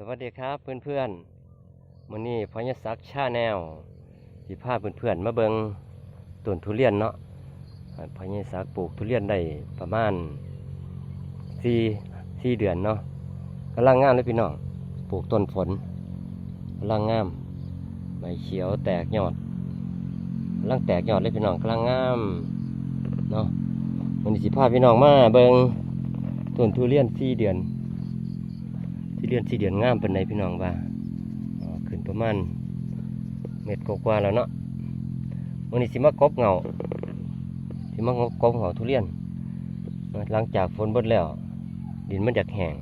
สวัสดีครับเพื่อนๆวันนี้พญศักดิ์ชาแนลที่พาเพื่อนๆมาเบิงต้นทุเรียนเนาะพญศักดิ์ปลูกทุเรียนได้ประมาณสี่สี่เดือนเนาะกำลังงามเลยพี่น้องปลูกต้นฝนกำลังงามใบเขียวแตกยอดกำลังแตกยอดเลยพี่น้องกำลังงามเนาะวันนี้สิพาพี่น้องมาเบิงต้นทุเรียนสี่เดือน ที่เดือนสี่เดือนงามเป็นไดพี่น้องว่าขึ้นประมาณเม็ดกว่าๆแล้วเนาะวันนี้สิมากบเงาสิมากบเงาทุเรียนหลังจากฝนบดแล้ว ดินมันอยากแห้ง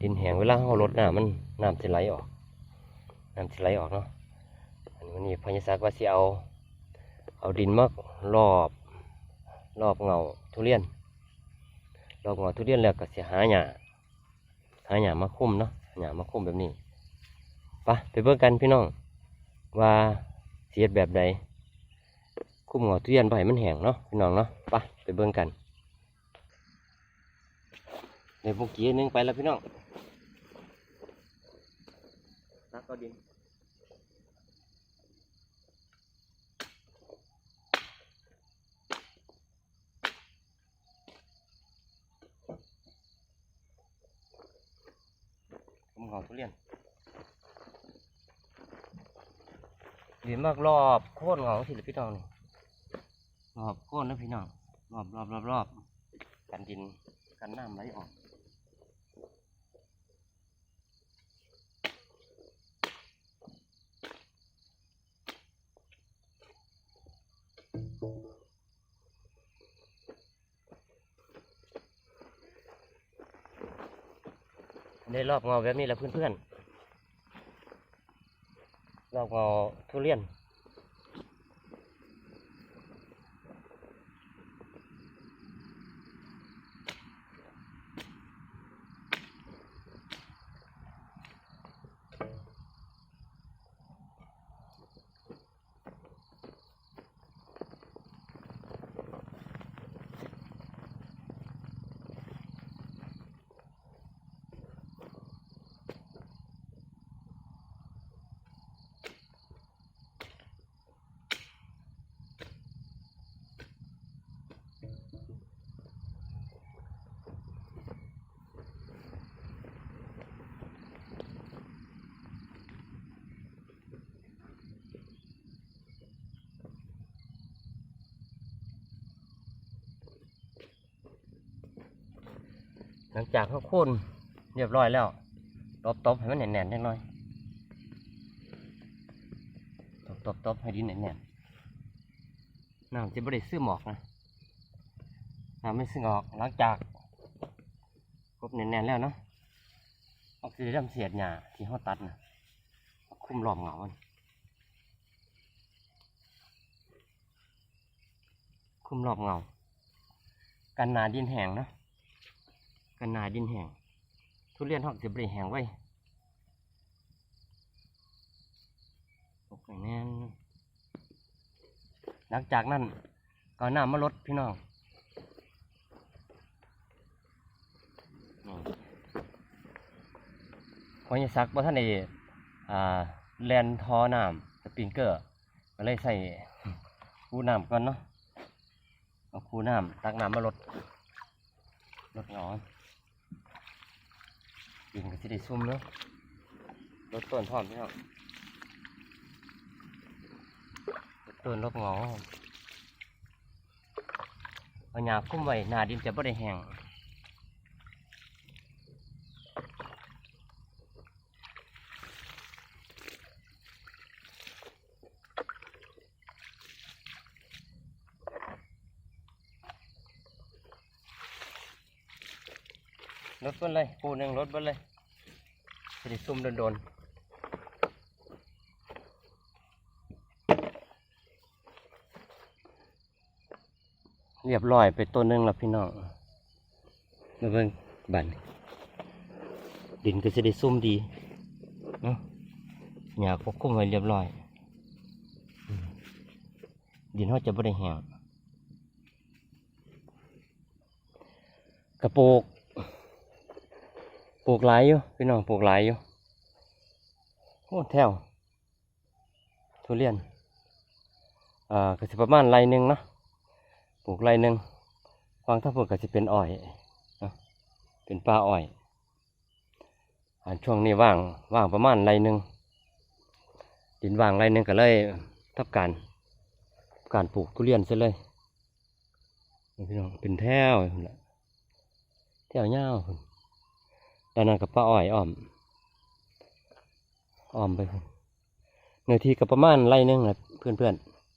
ดินแห้งเวลาเราลดน้ำมันน้ำจะไหลออกน้ำจะไหลออกเนาะวันนี้พญาศักดิ์ว่าสิเอาเอาดินมารอบรอบเงาทุเรียนรอบเงาทุเรียนแล้วก็เสิหาหญ้า หาหยามาคุ้มเนาะหยามาคุ้มแบบนี้ไปะไปเบิ่งกันพี่น้อง ว่าเสียดแบบใดคุ้มหงอทุเรียนไปมันแห้งเนาะพี่น้องเนาะไปะไปเบิ่งกันในพวกกี้นึงไปแล้วพี่น้องรักเอดิน ทุเรียนดินมากรอบโค่นหงอสิพี่น้องนี่รอบโค่นนะพี่น้องรอบรอบรอบรอบกันดินกันน้ำไหลออก ได้รอบเงาแบบนี้แหละเพื่อนๆรอบเงาทุเรียน หลังจากเขาโค่นเรียบร้อยแล้วตบตบๆให้มันแน่นๆจังหน่อยตบตบตบๆให้ดินแน่นๆน้ำจะไม่ได้ซึมออกนะน้ำไม่ซึมออกหลังจากกบแน่นๆแล้วเนาะเอาคือดำเสียดหญ้าที่เขาตัดนะคุ้มรอบเหงามันคุ้มรอบเงา กันหนาดินแห้งนะ กันนาดินแห้งทุเรียนหอกจะบริแห้งไว้ตกแน่นหลังจากนั้นก็เอน้ำมาลดพี่น้องพอยซักว่าท่านในอ่าแลนทอน้ำสปริงเกอร์ก็เลยใส่คูน้ำก่อนเนาะเอาคูน้ำตักน้ำมาลดลดหงอน ดินก็จะได้ซุ่มเนาะรถต้นพร้อมพี่น้องรถต้นรถเงาเอาหยาคุ้มไว้หน้าดินจะไม่ได้แห้ง รถเบิ้ลเลยปูหนึ่งรถเบิ้ลเลยจะได้ซุ่มโดนๆเรียบร้อยไปต้นหนึ่งแล้วพี่น้องมาเบิ่งบันดินก็จะได้ซุ่มดีเนาะหญ้าควบคุมไว้เรียบร้อย ดินเขาจะไม่ได้แห้งกระโปก ปลูกหลายอยู่พี่น้องปลูกหลายอยู่โอ้แถวทุเรียนอ่าก็สิประมาณไรหนึ่งเนาะปลูกไรหนึ่งฟังถ้าเพิ่นก็สิเป็นอ้อยเนะเป็นป่าอ้อยอันช่วงนี้ว่างว่างประมาณไรหนึ่งดินว่างไรหนึ่งก็เลยทับการการปลูกทุเรียนซะเลยพี่น้องเป็นแถวแถวยา วพุ่นด้านนั้นกับป้าอ้อยอ้อมอ้อมไปพุ่นเนื้อที่ก็ประมาณไรหนึงนะเพื่อนเพื่อน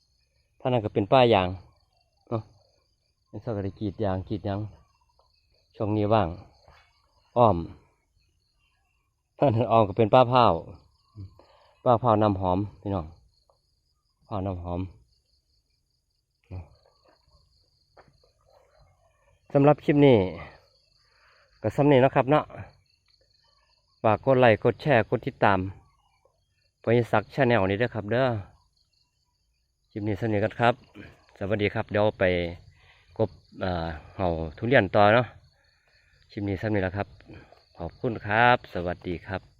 ๆท่างนั้นก็เป็นป้ายางเนาะนี่สักได้กรีดยางกีดยางช่วงนี้ว่างอ้อมท่านนั้นอ้อมก็เป็นป้าเผาป้าเผาน้ำหอมพี่น้องเผาน้ำหอมสำหรับคลิปนี้ก็สำเนีนะครับเนาะ ฝากกดไลค์กดแชร์กดติดตามไปสักชาแนลนี้ด้วยครับ เด้อคลิปนี้สำเนีกันครับ สวัสดีครับ เดี๋ยวไปกบเห่าทุเรียนต่อเนาะคลิปนี้สำเนีแล้วครับ ขอบคุณครับ สวัสดีครับ